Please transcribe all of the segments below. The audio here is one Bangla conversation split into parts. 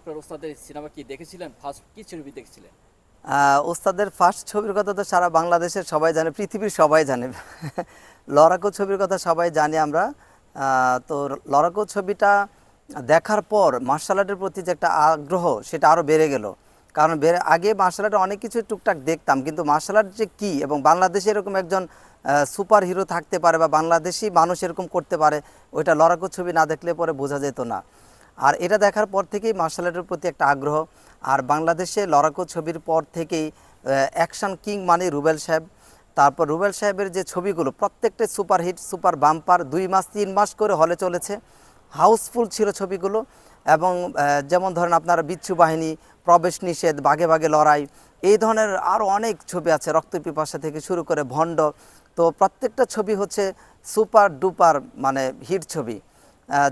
আপনার ওস্তাদের সিনেমা কি দেখেছিলেন? ফার্স্ট কি ছবি দেখেছিলেন? ওস্তাদের ফার্স্ট ছবির কথা তো সারা বাংলাদেশের সবাই জানে, পৃথিবীর সবাই জানে। লড়াকু ছবির কথা সবাই জানি আমরা। তো লড়াকু ছবিটা দেখার পর মার্শাল আর্টের প্রতি যে একটা আগ্রহ, সেটা আরও বেড়ে গেল। কারণ বেড়ে, আগে মার্শাল আর্টে অনেক কিছু টুকটাক দেখতাম, কিন্তু মার্শাল আর্ট যে কী এবং বাংলাদেশে এরকম একজন সুপার হিরো থাকতে পারে বা বাংলাদেশি মানুষ এরকম করতে পারে, ওইটা লড়াকু ছবি না দেখলে পরে বোঝা যেত না। আর এটা দেখার পর থেকেই মার্শাল আর্টের প্রতি একটা আগ্রহ। আর বাংলাদেশে লড়াকু ছবির পর থেকেই অ্যাকশন কিং মানে রুবেল সাহেব। তারপর রুবেল সাহেবের যে ছবিগুলো প্রত্যেকটাই সুপারহিট সুপার বাম্পার দুই মাস, তিন মাস করে হলে চলেছে। হাউসফুল ছিল ছবিগুলো এবং যেমন ধরেন আপনার বিচ্ছু বাহিনী, প্রবেশ নিষেধ বাঘে বাঘে লড়াই, এই ধরনের আরও অনেক ছবি আছে রক্ত পিপাসা থেকে শুরু করে ভণ্ড। তো প্রত্যেকটা ছবি হচ্ছে সুপার ডুপার মানে হিট ছবি।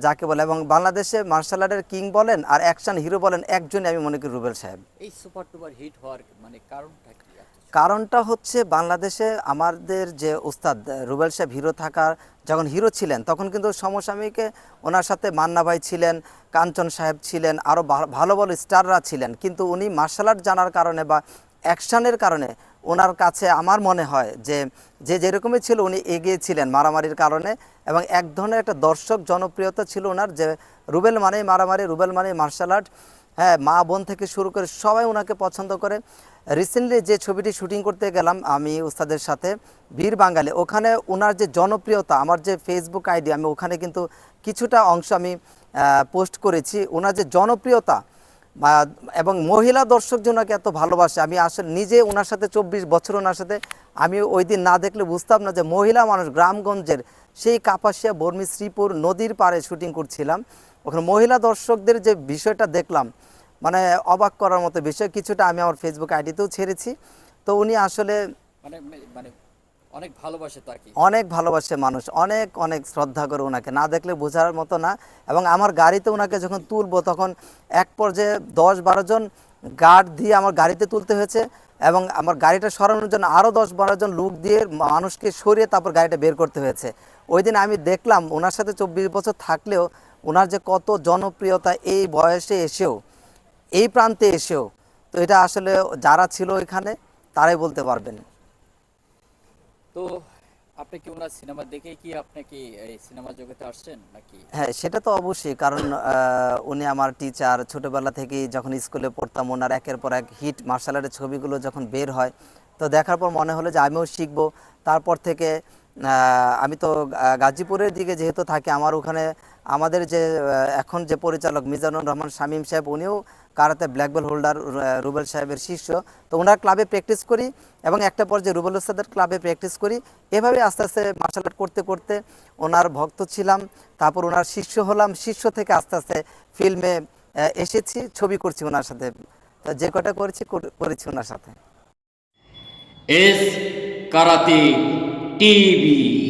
যাকে বলে এবং বাংলাদেশে মার্শাল আর্টের কিং বলেন আর অ্যাকশন হিরো বলেন একজনই আমি মনে করি রুবেল সাহেব। এই সুপার টুপার হিট হওয়ার মানে কারণটা কি? কারণটা হচ্ছে বাংলাদেশে আমাদের যে উস্তাদ রুবেল সাহেব হিরো থাকার যখন হিরো ছিলেন তখন কিন্তু সমসাময়িকে ওনার সাথে মান্না ভাই ছিলেন কাঞ্চন সাহেব ছিলেন আরও ভালো ভালো স্টাররা ছিলেন। কিন্তু উনি মার্শাল আর্ট জানার কারণে বা অ্যাকশনের কারণে ওনার কাছে আমার মনে হয় যে যে যেরকমই ছিল উনি এগিয়ে ছিলেন মারামারির কারণে এবং এক ধরনের একটা দর্শক জনপ্রিয়তা ছিল ওনার যে রুবেল মানেই মারামারি, রুবেল মানেই মার্শাল আর্ট হ্যাঁ মা, বোন থেকে শুরু করে সবাই ওনাকে পছন্দ করে। রিসেন্টলি যে ছবিটি শুটিং করতে গেলাম আমি উস্তাদের সাথে, বীর বাঙালি, ওখানে ওনার যে জনপ্রিয়তা, আমার যে ফেসবুক আইডি আমি ওখানে কিন্তু কিছুটা অংশ আমি পোস্ট করেছি। ওনার যে জনপ্রিয়তা এবং মহিলা দর্শক যে এত ভালোবাসে। আমি আসলে নিজে ওনার সাথে চব্বিশ বছর ওনার সাথে, আমি ওই দিন না দেখলে বুঝতাম না যে মহিলা মানুষ গ্রামগঞ্জের সেই কাপাসিয়া, বর্মি, শ্রীপুর নদীর পাড়ে শুটিং করছিলাম। ওখানে মহিলা দর্শকদের যে বিষয়টা দেখলাম মানে অবাক করার মতো বিষয়। কিছুটা আমি আমার ফেসবুক আইডিতেও ছেড়েছি। তো উনি আসলে মানে মানে অনেক ভালোবাসে তো আর কি অনেক ভালোবাসে মানুষ, অনেক অনেক শ্রদ্ধা করে ওনাকে। না দেখলে বোঝার মতো না। এবং আমার গাড়িতে ওনাকে যখন তুলবো তখন এক পর্যায়ে দশ বারো জন গার্ড দিয়ে আমার গাড়িতে তুলতে হয়েছে এবং আমার গাড়িটা সরানোর জন্য আরও দশ বারো জন লোক দিয়ে মানুষকে সরিয়ে তারপর গাড়িটা বের করতে হয়েছে। ওই দিন আমি দেখলাম ওনার সাথে চব্বিশ বছর থাকলেও ওনার যে কত জনপ্রিয়তা এই বয়সে এসেও, এই প্রান্তে এসেও, তো এটা আসলে যারা ছিল এখানে তারাই বলতে পারবেন। তো আপনি কি ওনার সিনেমা দেখেই কি আপনি কি এই সিনেমা জগতে আসছেন নাকি? হ্যাঁ সেটা তো অবশ্যই। কারণ উনি আমার টিচার ছোটবেলা থেকেই যখন স্কুলে পড়তাম, ওনার একের পর এক হিট মার্শাল আর্টের ছবিগুলো যখন বের হয়, তো দেখার পর মনে হলো যে আমিও শিখব। তারপর থেকে আমি তো গাজীপুরের দিকে যেহেতু থাকি, আমার ওখানে আমাদের যে এখন যে পরিচালক মিজানুর রহমান শামীম সাহেব, উনিও karate black belt holder Rubel সাহেবের শিষ্য। তো ওনার ক্লাবে প্র্যাকটিস করি এবং একটা পর্যায়ে রুবেল ওস্তাদের ক্লাবে প্র্যাকটিস করি। এভাবে আস্তে আস্তে মার্শাল আর্ট করতে করতে ওনার ভক্ত ছিলাম, তারপর ওনার শিষ্য হলাম। শিষ্য থেকে আস্তে আস্তে ফিল্মে এসেছি, ছবি করছি ওনার সাথে। তো যে কটা করেছি, কর- করেছি ওনার সাথে। S karate TV.